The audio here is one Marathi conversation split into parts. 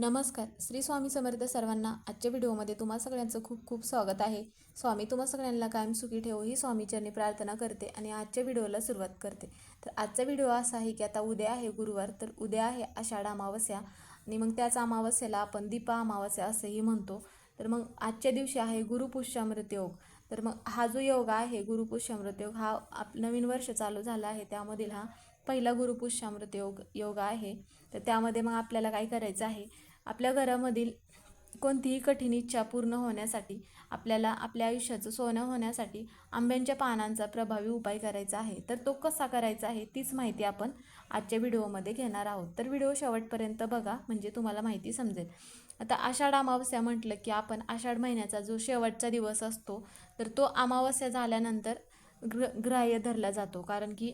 नमस्कार. श्री स्वामी समर्थ सर्वांना आजच्या व्हिडिओमध्ये तुम्हा सगळ्यांचं खूप खूप स्वागत आहे. स्वामी तुम्हा सगळ्यांना कायम सुखी ठेवू ही स्वामीचरणी प्रार्थना करते आणि आजच्या व्हिडिओला सुरुवात करते. तर आजचा व्हिडिओ असा आहे की आता उद्या आहे गुरुवार तर उद्या आहे आषाढ अमावस्या आणि मग त्याच अमावस्याला आपण दीपा अमावस्या असंही म्हणतो. तर मग आजच्या दिवशी आहे गुरुपुष्यामृत योग. तर मग हा जो योग आहे गुरुपुष्यामृत योग हा आप नवीन वर्ष चालू झाला आहे. त्यामधील हा पहिला गुरुपुष्यामृत योग योग आहे. तर त्यामध्ये मग आपल्याला काय करायचं आहे? आपल्या घरामधील कोणतीही कठीण इच्छा पूर्ण होण्यासाठी आपल्याला आपल्या आयुष्याचं सोनं होण्यासाठी आंब्यांच्या पानांचा प्रभावी उपाय करायचा आहे. तर तो कसा करायचा आहे तीच माहिती आपण आजच्या व्हिडिओमध्ये घेणार आहोत. तर व्हिडिओ शेवटपर्यंत बघा म्हणजे तुम्हाला माहिती समजेल. आता आषाढ अमावस्या म्हटलं की आपण आषाढ महिन्याचा जो शेवटचा दिवस असतो तर तो अमावस्या झाल्यानंतर ग्र ग्राह्य धरला जातो. कारण की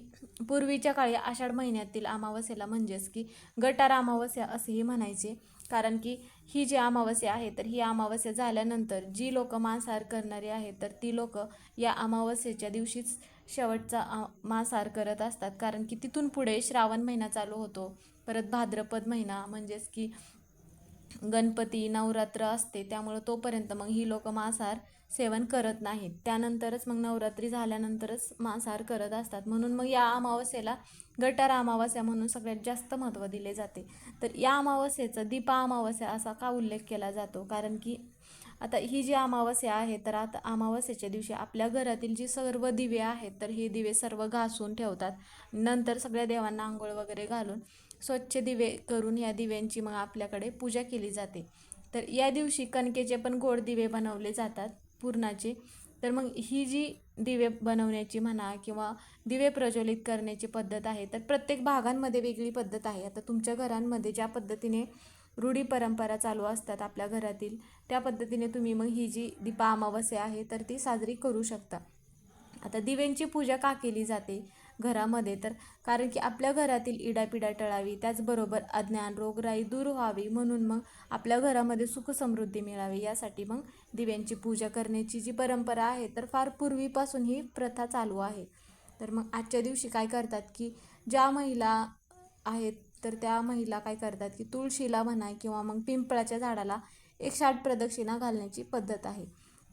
पूर्वीच्या काळी आषाढ महिन्यातील अमावस्येला म्हणजेच की गटार अमावस्या असेही म्हणायचे. कारण की ही जी अमावस्या आहे तर ही अमावस्या झाल्यानंतर जी लोक मांसाहार करणारी आहेत तर ती लोक या अमावस्येच्या दिवशीच शेवटचा मांसाहार करत असतात. कारण की तिथून पुढे श्रावण महिना चालू होतो. परत भाद्रपद महिना म्हणजेच की गणपती नवरात्र असते त्यामुळं तोपर्यंत मग ही लोक मांसाहार सेवन करत नाहीत. त्यानंतरच मग नवरात्री झाल्यानंतरच मांसाहार करत असतात. म्हणून मग या अमावस्येला गटार अमावस्या म्हणून सगळ्यात जास्त महत्त्व दिले जाते. तर या अमावस्येचं दीपा अमावस्या असा का उल्लेख केला जातो? कारण की आता ही जी अमावस्या आहे तर आता अमावस्येच्या दिवशी आपल्या घरातील जी सर्व दिवे आहेत तर हे दिवे सर्व घासून ठेवतात. नंतर सगळ्या देवांना आंघोळ वगैरे घालून स्वच्छ दिवे करून या दिव्यांची मग आपल्याकडे पूजा केली जाते. तर या दिवशी कणकेचे पण गोड दिवे बनवले जातात पूर्णाचे. तर मग ही जी दिवे बनवण्याची म्हणा किंवा दिवे प्रज्वलित करण्याची पद्धत आहे तर प्रत्येक भागांमध्ये वेगळी पद्धत आहे. आता तुमच्या घरांमध्ये ज्या पद्धतीने रूढी परंपरा चालू असतात आपल्या घरातील त्या पद्धतीने तुम्ही मग ही जी दीपा अमावस्या आहे तर ती साजरी करू शकता. आता दिव्यांची पूजा का केली जाते? घरामध्ये. तर कारण की आपल्या घरातील इडापिडा टळावी त्याचबरोबर अज्ञान रोगराई दूर व्हावी म्हणून मग आपल्या घरामध्ये सुख समृद्धी मिळावी यासाठी मग दिव्यांची पूजा करण्याची जी परंपरा आहे तर फार पूर्वीपासून ही प्रथा चालू आहे. तर मग आजच्या दिवशी काय करतात की ज्या महिला आहेत तर त्या महिला काय करतात की तुळशीला म्हणा किंवा मग पिंपळाच्या झाडाला एक साठ प्रदक्षिणा घालण्याची पद्धत आहे.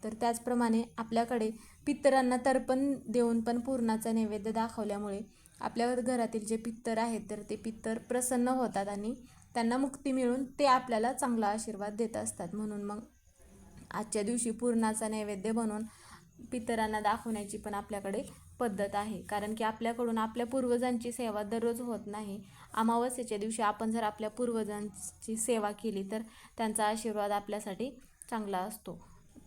तर त्याचप्रमाणे आपल्याकडे पित्तरांना तर्पण देऊन पण पूर्णाचा नैवेद्य दाखवल्यामुळे आपल्या घरातील जे पित्तर आहेत तर ते पित्तर प्रसन्न होतात आणि त्यांना मुक्ती मिळून ते आपल्याला चांगला आशीर्वाद देत असतात. म्हणून मग आजच्या दिवशी पूर्णाचा नैवेद्य बनवून पितरांना दाखवण्याची पण आपल्याकडे पद्धत आहे. कारण की आपल्याकडून आपल्या पूर्वजांची सेवा दररोज होत नाही. अमावस्येच्या दिवशी आपण जर आपल्या पूर्वजांची सेवा केली तर त्यांचा आशीर्वाद आपल्यासाठी चांगला असतो.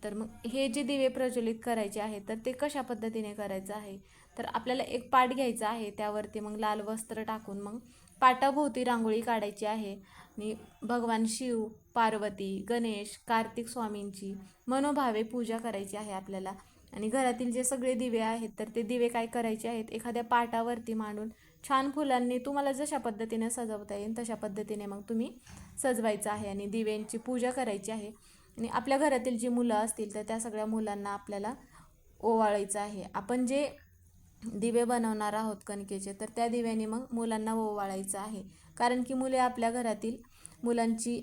तर मग हे जे दिवे प्रज्वलित करायचे आहेत तर ते कशा पद्धतीने करायचं आहे? तर आपल्याला एक पाट घ्यायचा आहे त्यावरती मग लाल वस्त्र टाकून मग पाटाभोवती रांगोळी काढायची आहे. आणि भगवान शिव पार्वती गणेश कार्तिक स्वामींची मनोभावे पूजा करायची आहे आपल्याला. आणि घरातील जे सगळे दिवे आहेत तर ते दिवे काय करायचे आहेत एखाद्या पाटावरती मांडून छान फुलांनी तुम्हाला जशा पद्धतीने सजवता येईल तशा पद्धतीने मग तुम्ही सजवायचं आहे. आणि दिव्यांची पूजा करायची आहे. आणि आपल्या घरातील जी मुलं असतील तर त्या सगळ्या मुलांना आपल्याला ओवाळायचं आहे. आपण जे दिवे बनवणार आहोत कणकेचे तर त्या दिव्याने मग मुलांना ओवाळायचं आहे. कारण की मुले आपल्या घरातील मुलांची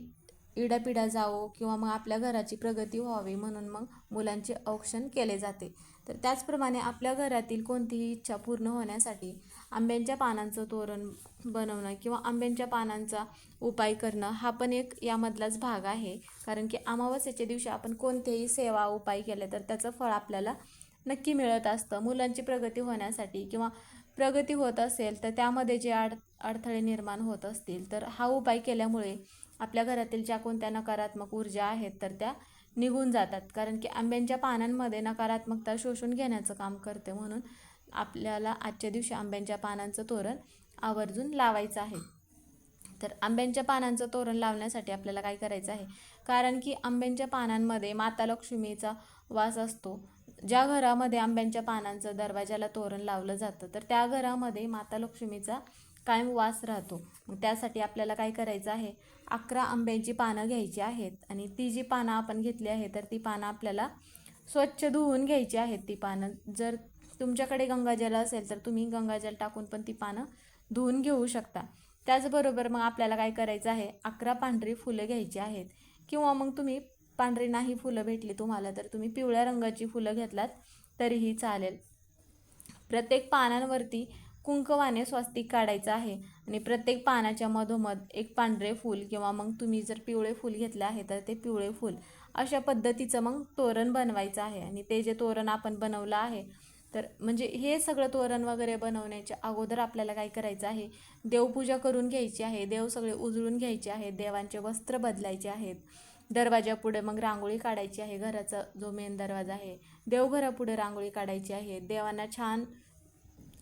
इडापिडा जावो किंवा मग आपल्या घराची प्रगती व्हावी म्हणून मग मुलांचे औक्षण केले जाते. तर त्याचप्रमाणे आपल्या घरातील कोणतीही इच्छा पूर्ण होण्यासाठी आंब्यांच्या पानांचं तोरण बनवणं किंवा आंब्यांच्या पानांचा उपाय करणं हा पण एक यामधलाच भाग आहे. कारण की अमावस्येच्या दिवशी आपण कोणतेही सेवा उपाय केले तर त्याचं फळ आपल्याला नक्की मिळत असतं. मुलांची प्रगती होण्यासाठी किंवा प्रगती होत असेल तर त्यामध्ये जे अड अडथळे निर्माण होत असतील तर हा उपाय केल्यामुळे आपल्या घरातील ज्या कोणत्या नकारात्मक ऊर्जा आहेत तर त्या निघून जातात. कारण की आंब्यांच्या पानांमध्ये नकारात्मकता शोषून घेण्याचं काम करते म्हणून आपल्याला आजच्या दिवशी आंब्यांच्या पानांचं तोरण आवर्जून लावायचं आहे. तर आंब्यांच्या पानांचं तोरण लावण्यासाठी आपल्याला काय करायचं आहे? कारण की आंब्यांच्या पानांमध्ये माता लक्ष्मीचा वास असतो. ज्या घरामध्ये आंब्यांच्या पानांचं दरवाजाला तोरण लावलं जातं तर त्या घरामध्ये माता लक्ष्मीचा कायम वास राहतो. मग त्यासाठी आपल्याला काय करायचं आहे? अकरा आंब्यांची पानं घ्यायची आहेत आणि ती जी पानं आपण घेतली आहे तर ती पानं आपल्याला स्वच्छ धुवून घ्यायची आहेत ती पानं. जर तुमच्याकडे गंगाजल असेल तर तुम्ही गंगाजल टाकून पण ती पानं धुवून घेऊ शकता. त्याचबरोबर मग आपल्याला काय करायचं आहे? अकरा पांढरी फुलं घ्यायची आहेत. किंवा मग तुम्ही पांढरी नाही फुलं भेटली तुम्हाला तर तुम्ही पिवळ्या रंगाची फुलं घेतलात तरीही चालेल. प्रत्येक पानांवरती कुंकवाने स्वस्तिक काढायचं आहे. आणि प्रत्येक पानाच्या मधोमध एक पांढरे फूल किंवा मग तुम्ही जर पिवळे फूल घेतले आहे तर ते पिवळे फूल. अशा पद्धतीचं मग तोरण बनवायचं आहे. आणि ते जे तोरण आपण बनवलं आहे तर म्हणजे हे सगळं तोरण वगैरे बनवण्याच्या अगोदर आपल्याला काय करायचं आहे? देवपूजा करून घ्यायची आहे. देव सगळे उजळून घ्यायचे आहेत देवांचे वस्त्र बदलायचे आहेत. दरवाजापुढे मग रांगोळी काढायची आहे. घराचा जो मेन दरवाजा आहे देवघरापुढे रांगोळी काढायची आहे. देवांना छान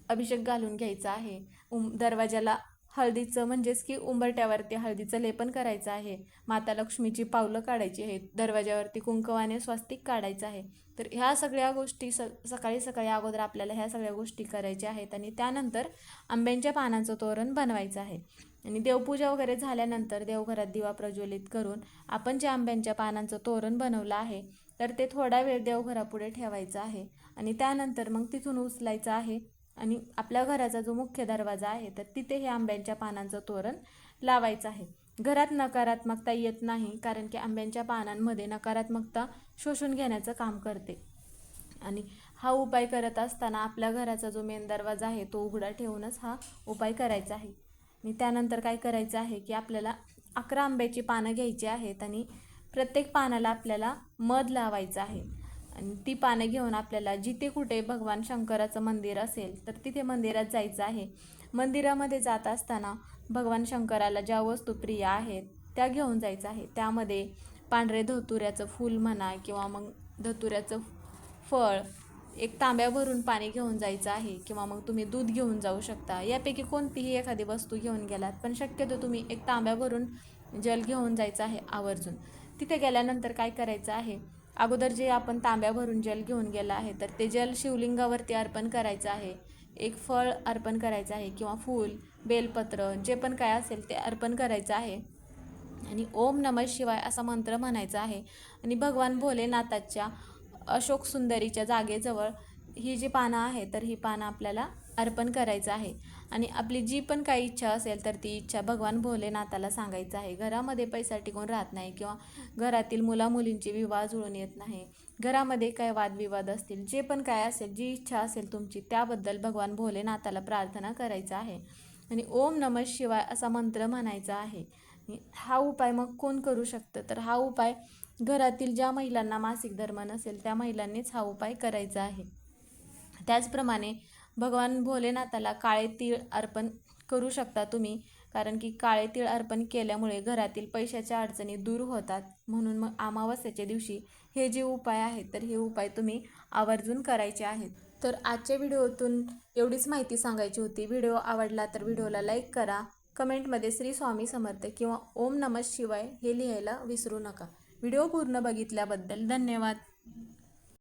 अभिषेक घालून घ्यायचा आहे. उम दरवाजाला हळदीचं म्हणजेच की उंबरट्यावरती हळदीचं लेपन करायचं आहे. माता लक्ष्मीची पावलं काढायची आहेत. दरवाजावरती कुंकवाने स्वस्तिक काढायचं आहे. तर ह्या सगळ्या गोष्टी स सकाळी सकाळी अगोदर आपल्याला ह्या सगळ्या गोष्टी करायच्या आहेत आणि त्यानंतर आंब्यांच्या पानांचं तोरण बनवायचं आहे. आणि देवपूजा वगैरे झाल्यानंतर देवघरात दिवा प्रज्वलित करून आपण जे आंब्यांच्या पानांचं तोरण बनवलं आहे तर ते थोडा वेळ देवघरापुढे ठेवायचं आहे. आणि त्यानंतर मग तिथून उचलायचं आहे. आणि आपल्या घराचा जो मुख्य दरवाजा आहे तर तिथे हे आंब्यांच्या पानांचं तोरण लावायचं आहे. घरात नकारात्मकता येत नाही कारण की आंब्यांच्या पानांमध्ये नकारात्मकता शोषून घेण्याचं काम करते. आणि हा उपाय करत असताना आपल्या घराचा जो मेन दरवाजा आहे तो उघडा ठेवूनच हा उपाय करायचा आहे. आणि त्यानंतर काय करायचं आहे की आपल्याला अकरा आंब्याची पानं घ्यायची आहेत आणि प्रत्येक पानाला आपल्याला मध लावायचं आहे. आणि ती पानं घेऊन आपल्याला जिथे कुठे भगवान शंकराचं मंदिर असेल तर तिथे मंदिरात जायचं आहे. मंदिरामध्ये जात असताना भगवान शंकराला ज्या वस्तू प्रिय आहेत त्या घेऊन जायचं आहे. त्यामध्ये पांढरे धतुऱ्याचं फूल म्हणा किंवा मग धतुऱ्याचं फळ एक तांब्या भरून पाणी घेऊन जायचं आहे किंवा मग तुम्ही दूध घेऊन जाऊ शकता. यापैकी कोणतीही एखादी वस्तू घेऊन गेलात पण शक्यतो तुम्ही एक तांब्या भरून जल घेऊन जायचं आहे आवर्जून. तिथे गेल्यानंतर काय करायचं आहे अगोदर जे आपण तांब्या भरून जल घेऊन गेला आहे तर ते जल शिवलिंगावरती अर्पण करायचं आहे. एक फळ अर्पण करायचं आहे किंवा फूल बेलपत्र जे पण काय असेल ते अर्पण करायचं आहे. आणि ओम नमः शिवाय असा मंत्र म्हणायचा आहे. आणि भगवान भोलेनाथाच्या अशोक सुंदरीच्या जागेजवळ ही जी पानं आहे तर ही पानं आपल्याला अर्पण करायचं आहे. आणि आपली जी पण काही इच्छा असेल तर ती इच्छा भगवान भोलेनाथाला सांगायचं आहे. घरामध्ये पैसा टिकून राहत नाही किंवा घरातील मुलामुलींचे विवाह जुळून येत नाही. घरामध्ये काय वादविवाद असतील जे पण काय असेल जी इच्छा असेल तुमची त्याबद्दल भगवान भोलेनाथाला प्रार्थना करायचं आहे. आणि ओम नमः शिवाय असा मंत्र म्हणायचा आहे. हा उपाय मग कोण करू शकतं? तर हा उपाय घरातील ज्या महिलांना मासिक धर्म नसेल त्या महिलांनीच हा उपाय करायचा आहे. त्याचप्रमाणे भगवान भोलेनाथाला काळे तीळ अर्पण करू शकता तुम्ही कारण की काळे तीळ अर्पण केल्यामुळे घरातील पैशाच्या अडचणी दूर होतात. म्हणून मग अमावस्याच्या दिवशी हे जे उपाय आहेत तर हे उपाय तुम्ही आवर्जून करायचे आहेत. तर आजच्या व्हिडिओतून एवढीच माहिती सांगायची होती. व्हिडिओ आवडला तर व्हिडिओला लाईक करा. कमेंटमध्ये श्री स्वामी समर्थ किंवा ओम नमः शिवाय हे लिहायला विसरू नका. व्हिडिओ पूर्ण बघितल्याबद्दल धन्यवाद.